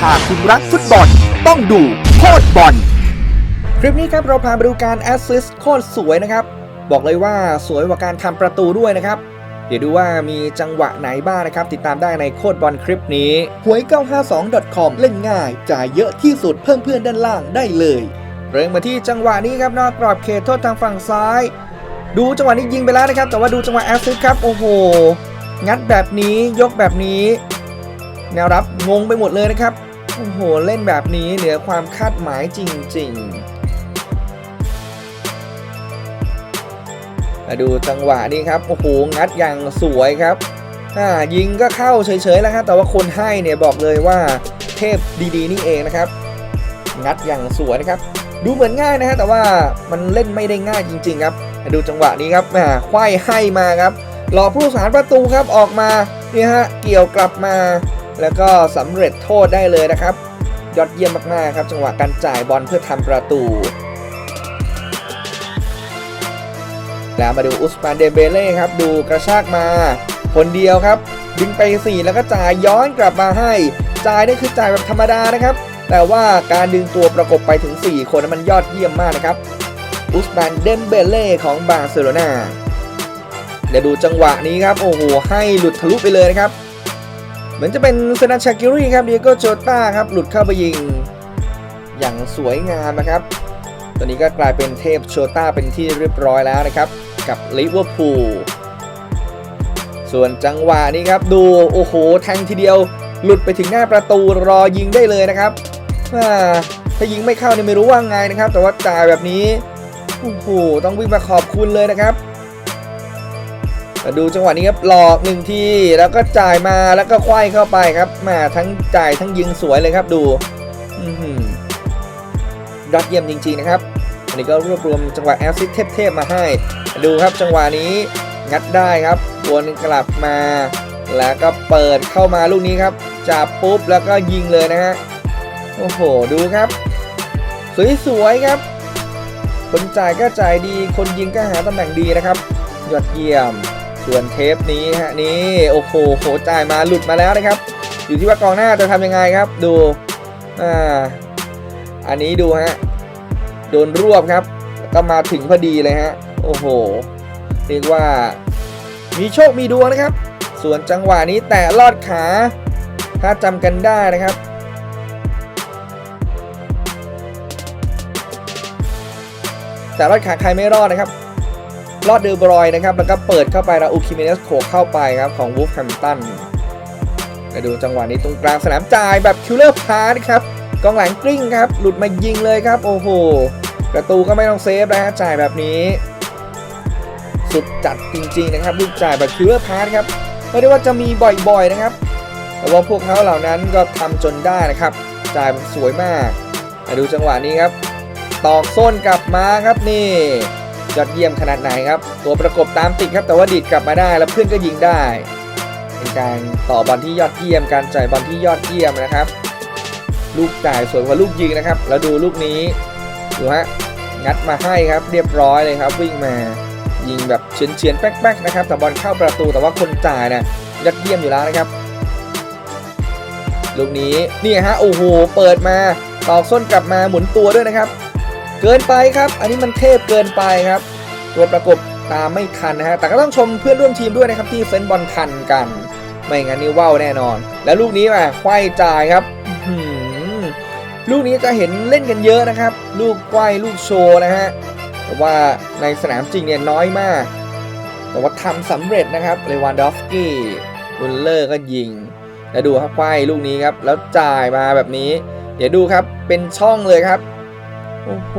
ถ้าคุณรักฟุตบอล ต้องดูโคตรบอล คลิปนี้ครับเราพาไปดูการแอสซิสต์โคตรสวยนะครับ บอกเลยว่าสวยกว่าการทำประตูด้วยนะครับ เดี๋ยวดูว่ามีจังหวะไหนบ้างนะครับ ติดตามได้ในโคตรบอลคลิปนี้หวย 952.com เล่นง่าย จ่ายเยอะที่สุดเพิ่มเพื่อนด้านล่างได้เลย เริ่มมาที่จังหวะนี้ครับนอกกรอบเขตโทษทางฝั่งซ้าย ดูจังหวะนี้ยิงไปแล้วนะครับ แต่ว่าดูจังหวะแอสซิสต์ครับโอ้โหงัดแบบนี้ยกแบบนี้แนวรับงงไปหมดเลยนะครับ โอ้โห เล่นแบบนี้เหนือความคาดหมายจริง ๆ มาดูจังหวะนี้ครับ โอ้โห งัดอย่างสวยครับอ่ายิงก็เข้าเฉยๆแล้วครับแต่ว่าคนให้เนี่ยบอกเลยว่าเทพดีๆ นี่เองนะครับ งัดอย่างสวยนะครับ ดูเหมือนง่ายนะฮะแต่ว่ามันเล่นไม่ได้ง่ายจริง ๆ ครับมาดูจังหวะนี้ครับแหมไขว้ให้มาครับรอผู้สารประตูครับออกมาเนี่ยฮะเกี่ยวกลับมา แล้วก็สำเร็จโทษได้เลยนะครับ ยอดเยี่ยมมากๆครับจังหวะการจ่ายบอลเพื่อทำประตู แล้วมาดูอุสมานเดเบเล่ครับ ดูกระชากมา คนเดียวครับ ดึงไป 4 แล้วก็จ่ายย้อนกลับมาให้ จ่ายนี่คือจ่ายแบบธรรมดานะครับ แต่ว่าการดึงตัวประกบไปถึง 4 คนนั้นมันยอดเยี่ยมมากนะครับอุสมานเดมเบเล่ของบาร์เซโลนาเดี๋ยวดูจังหวะนี้ครับ โอ้โห ให้หลุดทะลุไปเลยนะครับ เหมือนจะเป็นเซนาชากิรีครับเดียโกโจต้าครับหลุดเข้าไปยิง อย่างสวยงามนะครับ ตอนนี้ก็กลายเป็นเทพโชต้าเป็นที่เรียบร้อยแล้วนะครับ กับลิเวอร์พูลส่วนจังหวะนี้ครับดูโอ้โหแทงทีเดียวหลุดไปถึงหน้าประตูรอยิงได้เลยนะครับถ้ายิงไม่เข้านี่ไม่รู้ว่าไงนะครับ แต่ว่าจ่ายแบบนี้โอ้โหต้องวิ่งมาขอบคุณเลยนะครับ ดูจังหวะนี้ครับหลอกหนึ่งทีแล้วก็จ่ายมาแล้วก็ควายเข้าไปครับมาทั้งจ่ายทั้งยิงสวยเลยครับดูยอดเยี่ยมจริง ๆ นะครับอันนี้ก็รวบรวมจังหวะแอซิสเทพๆมาให้ ดูครับจังหวะนี้งัดได้ครับวนกลับมา แล้วก็เปิดเข้ามาลูกนี้ครับจับปุ๊บแล้วก็ยิงเลยนะฮะโอ้โหดูครับ สวยๆครับคนจ่ายก็จ่ายดี คนยิงก็หาตำแหน่งดีนะครับ ยอดเยี่ยม ส่วนเทปนี้ฮะนี่โอ้โหโหจ่ายมาหลุดมาแล้วนะครับ อยู่ที่ว่ากองหน้าจะทำยังไงครับ ดูอ่าอันนี้ดูฮะโดนรวบครับ ก็มาถึงพอดีเลยฮะโอ้โหเรียกว่า มีโชคมีดวงนะครับ ส่วนจังหวะนี้แตะลอดขาถ้าจำกันได้นะครับแต่ลอดขาใครไม่รอดนะครับ รอดเดอบรอยนะครับ แล้วก็เปิดเข้าไปแล้วอูคิเมเนสโขกเข้าไปครับ ของวูฟแฮมตันมาดูจังหวะนี้ตรงกลางสนามจ่ายแบบคิลเลอร์พาร์ครับกองหลังกลิ้งครับ หลุดมายิงเลยครับ โอ้โห ประตูก็ไม่ต้องเซฟนะฮะจ่ายแบบนี้ สุดจัดจริงๆนะครับลูกจ่ายแบบคิลเลอร์พาร์ครับไม่ได้ว่าจะมีบ่อยๆนะครับ แต่ว่าพวกเขาเหล่านั้นก็ทำจนได้นะครับ จ่ายสวยมากมาดูจังหวะนี้ครับ ตอกส้นกลับมาครับนี่ ยอดเยี่ยมขนาดไหนครับ ตัวประกบตามติดครับแต่ว่าดีดกลับมาได้แล้วเพื่อนก็ยิงได้เป็นการต่อบอลที่ยอดเยี่ยม การจ่ายบอลที่ยอดเยี่ยมนะครับ ลูกจ่ายสวยกว่าลูกยิงนะครับ แล้วดูลูกนี้ดูฮะงัดมาให้ครับเรียบร้อยเลยครับ วิ่งมายิงแบบเฉียนเฉียนๆแป๊กๆนะครับแต่บอลเข้าประตูแต่ว่าคนจ่ายนะยอดเยี่ยมอยู่แล้วนะครับลูกนี้นี่ฮะโอ้โหเปิดมาตอกส้นกลับมาหมุนตัวด้วยนะครับ เกินไปครับ อันนี้มันเทพเกินไปครับ ตัวประกบตามไม่ทันนะฮะแต่ก็ต้องชมเพื่อนร่วมทีมด้วยนะครับที่เฟ้นบอลทันกัน ไม่งั้นนี่ว่าวแน่นอน แล้วลูกนี้มาไขว้จ่ายครับลูกนี้จะเห็นเล่นกันเยอะนะครับ ลูกไขว้ลูกโชว์นะฮะแต่ว่าในสนามจริงเนี่ยน้อยมาก แต่ว่าทำสำเร็จนะครับเลวานดอฟสกี้บุลเลอร์ก็ยิงแล้วดูครับไขว้ลูกนี้ครับ แล้วจ่ายมาแบบนี้ เดี๋ยวดูครับเป็นช่องเลยครับ โอ้โห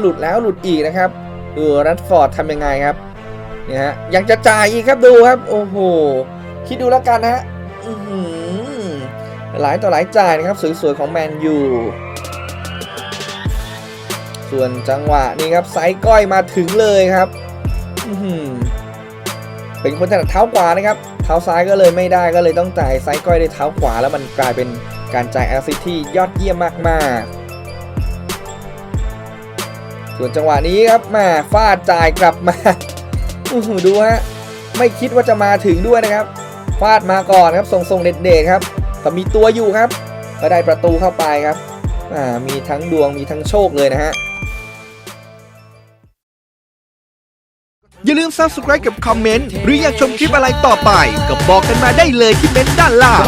หลุดแล้วหลุดอีกนะครับดูรัตฟอร์ดทำยังไงครับเนี่ยฮะยังจะจ่ายอีกครับดูครับ โอ้โห คิดดูแล้วกันนะฮะอือหือหลายต่อหลายจ่ายนะครับสวยๆของแมนยูส่วนจังหวะนี้ครับไซส์ก้อยมาถึงเลยครับอือหือเป็นคนถนัดเท้าขวานะครับ เท้าซ้ายก็เลยไม่ได้ก็เลยต้องจ่ายไซส์ก้อยด้วยเท้าขวา แล้วมันกลายเป็นการจ่ายแอซิที่ยอดเยี่ยมมากๆ ส่วนจังหวะนี้ครับแมาฟาดจ่ายกลับมาอื้อหือดูฮะไม่คิดว่าจะมาถึงด้วยนะครับฟาดมาก่อนครับส่งส่งเด็ดๆครับแต่มีตัวอยู่ครับ ก็ได้ประตูเข้าไปครับอ่ามีทั้งดวงมีทั้งโชคเลยนะฮะอย่าลืม subscribe กับคอมเมนต์ หรืออยากชมคลิปอะไรต่อไป ก็บอกกันมาได้เลยที่เม้นต์ด้านล่าง